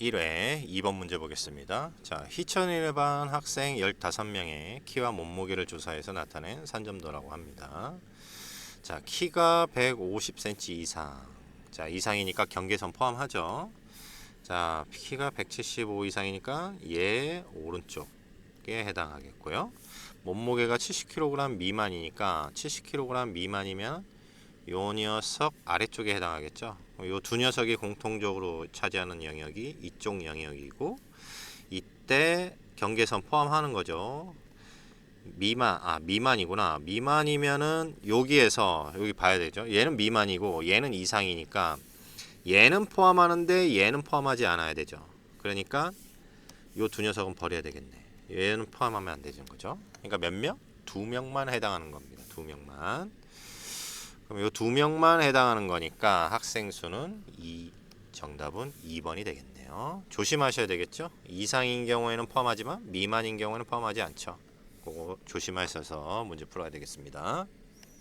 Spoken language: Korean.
1회 2번 문제 보겠습니다. 자, 희천 일반 학생 15명의 키와 몸무게를 조사해서 나타낸 산점도라고 합니다. 자, 키가 150cm 이상. 자, 이상이니까 경계선 포함하죠. 자, 키가 175 이상이니까 얘 오른쪽에 해당하겠고요. 몸무게가 70kg 미만이니까 70kg 미만이면 요 녀석 아래쪽에 해당하겠죠. 요 두 녀석이 공통적으로 차지하는 영역이 이쪽 영역이고 이때 경계선 포함하는 거죠. 미만 아 미만이구나. 미만이면은 여기에서 여기 봐야 되죠. 얘는 미만이고 얘는 이상이니까 얘는 포함하는데 얘는 포함하지 않아야 되죠. 그러니까 요 두 녀석은 버려야 되겠네. 얘는 포함하면 안 되는 거죠. 그러니까 몇 명? 두 명만 해당하는 겁니다. 두 명만. 그럼 이 두 명만 해당하는 거니까 학생 수는 이 정답은 2번이 되겠네요. 조심하셔야 되겠죠? 이상인 경우에는 포함하지만 미만인 경우에는 포함하지 않죠. 그거 조심하셔서 문제 풀어야 되겠습니다.